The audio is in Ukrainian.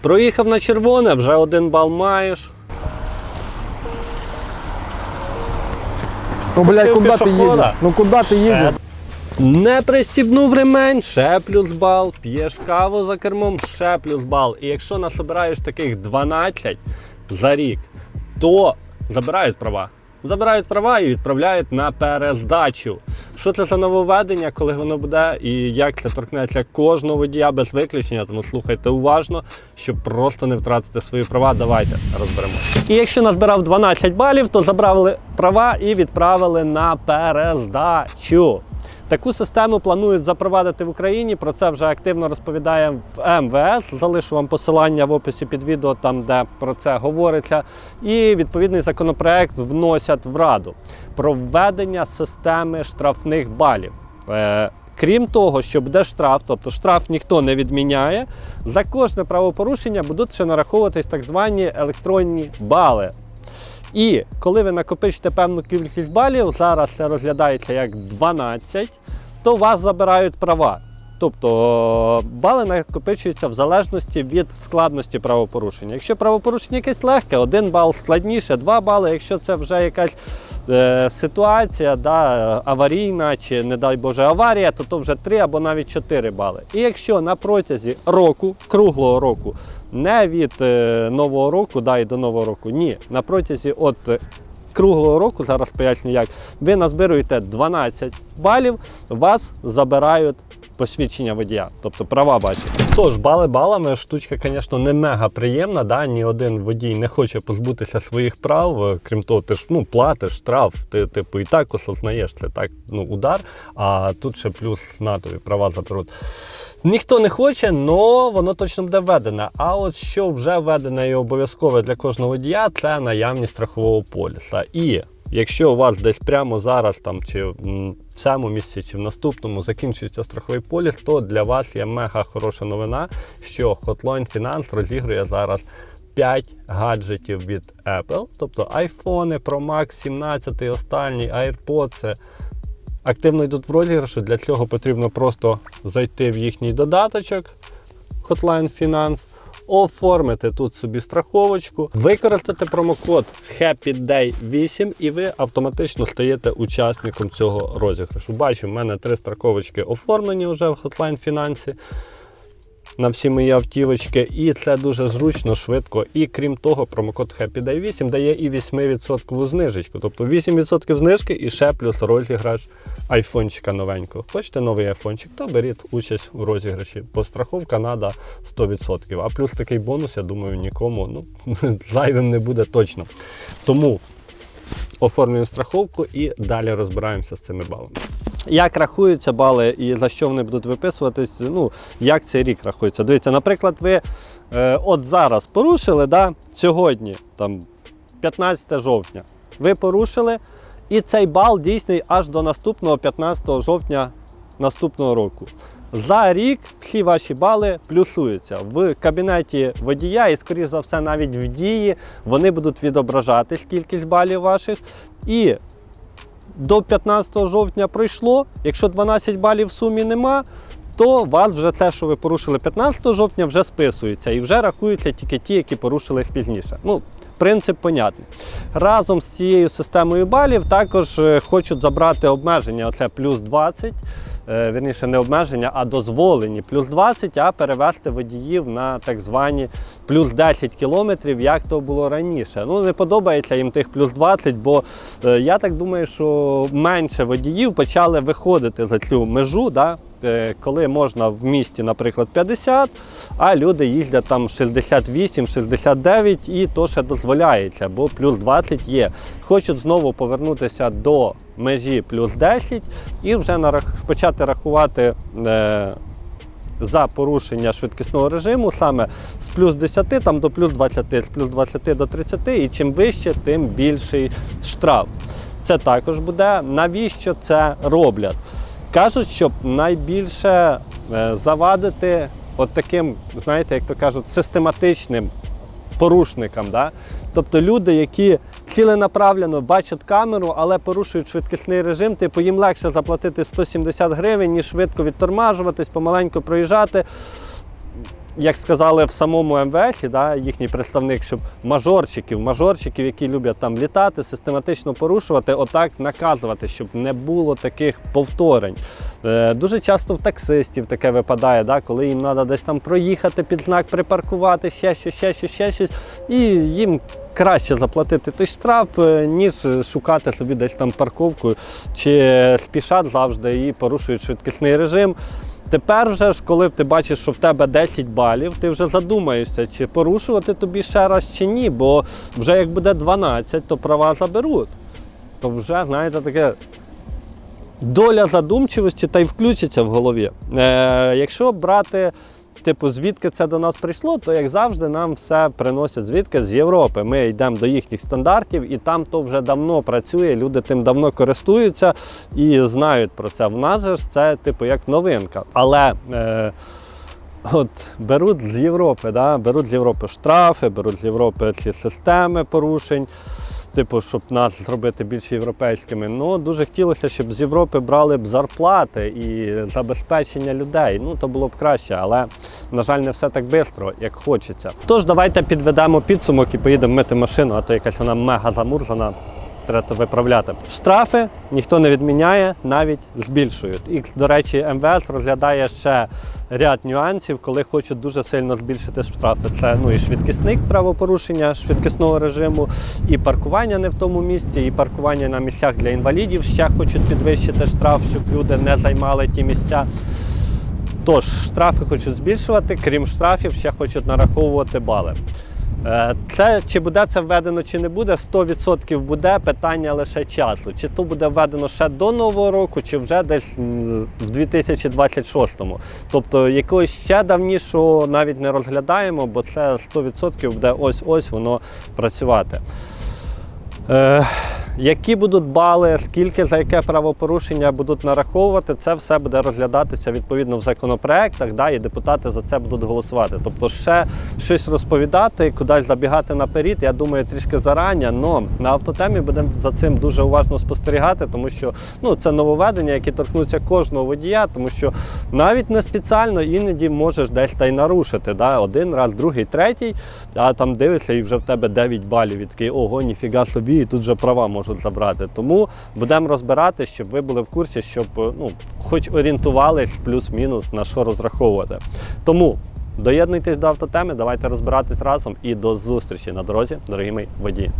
Проїхав на червоне, вже один бал маєш. Ну, блядь, куди ти їдеш? Ну куди ти їдеш? Не пристібнув ремень, ще плюс бал. П'єш каву за кермом, ще плюс бал. І якщо насобираєш таких 12 за рік, то забирають права. Забирають права і відправляють на перездачу. Що це за нововведення, коли воно буде і як це торкнеться кожного водія без виключення, тому слухайте уважно, щоб просто не втратити свої права. Давайте розберемо. І якщо назбирав 12 балів, то забрали права і відправили на перездачу. Таку систему планують запровадити в Україні. Про це вже активно розповідає в МВС. Залишу вам посилання в описі під відео, там де про це говориться. І відповідний законопроект вносять в Раду про введення системи штрафних балів. Е, Крім того, що буде штраф, тобто штраф ніхто не відміняє, за кожне правопорушення будуть ще нараховуватись так звані електронні бали. І коли ви накопичите певну кількість балів, зараз це розглядається як 12, то вас забирають права. Тобто бали накопичуються в залежності від складності правопорушення. Якщо правопорушення якесь легке, один бал складніше, два бали. Якщо це вже якась е, ситуація, да, аварійна чи, не дай Боже, аварія, то то вже 3 або навіть 4 бали. І якщо на протязі року, круглого року, не від е, нового року, да, і до нового року, ні, на протязі от е, круглого року, зараз поясню як, ви назбируєте 12 балів, вас забирають посвідчення водія, тобто права бачите. Тож, бали балами, штучка, звісно, не мега приємна. Да? Ні один водій не хоче позбутися своїх прав. Е, Крім того, ти ж ну, платиш штраф, ти типу і так осознаєш, це так ну, удар, а тут ще плюс на тобі права заберуть. Ніхто не хоче, але воно точно буде введене. А от що вже введене і обов'язкове для кожного водія, це наявність страхового поліса. І якщо у вас десь прямо зараз, там чи в цьому місці, чи в наступному закінчується страховий поліс, то для вас є мега хороша новина, що Hotline Finance розігрує зараз 5 гаджетів від Apple, тобто iPhone, Pro Max 17, останній, AirPods. Активно йдуть в розіграшу. Для цього потрібно просто зайти в їхній додаточок Hotline Finance, оформити тут собі страховочку, використати промокод HAPPYDAY8 і ви автоматично стаєте учасником цього розіграшу. Бачу, в мене три страховочки оформлені вже в Hotline Finance на всі мої автівочки, і це дуже зручно, швидко. І крім того, промокод HAPPYDAY8 дає і 8% знижечку. Тобто 8% знижки і ще плюс розіграш айфончика новенького. Хочете новий айфончик, то беріть участь у розіграші. Бо страховка треба 100%. А плюс такий бонус, я думаю, нікому ну, зайвим не буде точно. Тому оформлюємо страховку і далі розбираємося з цими балами. Як рахуються бали і за що вони будуть виписуватись, ну, як цей рік рахується. Дивіться, наприклад, ви е, от зараз порушили, да, сьогодні, там, 15 жовтня, ви порушили, і цей бал дійсний аж до наступного 15 жовтня наступного року. За рік всі ваші бали плюсуються в кабінеті водія, і, скоріш за все, навіть в дії вони будуть відображати кількість балів ваших. І до 15 жовтня пройшло. Якщо 12 балів в сумі нема, то вас вже те, що ви порушили 15 жовтня, вже списується і вже рахуються тільки ті, які порушили пізніше. Ну, принцип понятний. Разом з цією системою балів також е, хочуть забрати обмеження, оце плюс 20. Е, Вірніше, не обмеження, а дозволені плюс 20, а перевести водіїв на так звані плюс 10 кілометрів, як то було раніше. Ну, не подобається їм тих плюс 20, бо е, я так думаю, що менше водіїв почали виходити за цю межу, да? Е, коли можна в місті, наприклад, 50, а люди їздять там 68, 69 і то ще дозволяється, бо плюс 20 є. Хочуть знову повернутися до межі плюс 10 і вже почати рахувати. Е, за порушення швидкісного режиму саме з плюс 10 там, до плюс 20, з плюс 20 до 30, і чим вище, тим більший штраф. Це також буде. Навіщо це роблять? Кажуть, щоб найбільше е, завадити от таким, знаєте, як то кажуть, систематичним порушникам. Да? Тобто люди, які ціленаправлено бачать камеру, але порушують швидкісний режим, типу їм легше заплатити 170 гривень, ніж швидко відтормажуватись, помаленьку проїжджати. Як сказали в самому МВС, да, їхній представник, щоб мажорчиків, мажорчиків, які люблять там літати, систематично порушувати, отак наказувати, щоб не було таких повторень. Е, дуже часто в таксистів таке випадає, да, коли їм треба десь там проїхати під знак, припаркувати, ще щось, ще щось, ще щось, і їм краще заплатити той штраф, е, ніж шукати собі десь там парковку, чи спішать завжди і порушують швидкісний режим. Тепер вже ж, коли ти бачиш, що в тебе 10 балів, ти вже задумаєшся, чи порушувати тобі ще раз чи ні, бо вже як буде 12, то права заберуть. То вже, знаєте, таке доля задумчивості та й включиться в голові. Е, якщо брати, типу, звідки це до нас прийшло, то як завжди нам все приносять звідки з Європи. Ми йдемо до їхніх стандартів, і там то вже давно працює, люди тим давно користуються і знають про це. В нас ж це, типу, як новинка. Але. Е, От беруть з Європи, да? беруть з Європи штрафи, беруть з Європи ці системи порушень, типу, щоб нас зробити більш європейськими. Ну дуже хотілося, щоб з Європи брали б зарплати і забезпечення людей. Ну то було б краще, але на жаль, не все так швидко, як хочеться. Тож давайте підведемо підсумок і поїдемо мити машину, а то якась вона мега замурзана. Треба виправляти. Штрафи ніхто не відміняє, навіть збільшують. І, до речі, МВС розглядає ще ряд нюансів, коли хочуть дуже сильно збільшити штрафи. Це ну і швидкісних правопорушення швидкісного режиму, і паркування не в тому місці, і паркування на місцях для інвалідів ще хочуть підвищити штраф, щоб люди не займали ті місця. Тож, штрафи хочуть збільшувати, крім штрафів, ще хочуть нараховувати бали. Е, Це чи буде це введено, чи не буде, 100% буде питання лише часу. Чи то буде введено ще до нового року, чи вже десь в 2026-му. Тобто якогось ще давнішого навіть не розглядаємо, бо це 100% буде ось-ось воно працювати. Е, які будуть бали, скільки за яке правопорушення будуть нараховувати, це все буде розглядатися відповідно в законопроектах, да, і депутати за це будуть голосувати. Тобто, ще щось розповідати, кудись забігати наперед, я думаю, трішки зарані, але на автотемі будемо за цим дуже уважно спостерігати, тому що ну, це нововведення, які торкнуться кожного водія, тому що навіть не спеціально іноді можеш десь та й нарушити. Да, один раз, другий, третій, а там дивишся, і вже в тебе 9 балів. І такий, ого, ніфіга собі, і тут вже права можуть забрати. Тому будемо розбирати, щоб ви були в курсі, щоб ну, хоч орієнтувались плюс-мінус на що розраховувати. Тому доєднуйтесь до автотеми, давайте розбиратись разом і до зустрічі на дорозі, дорогі мої водії.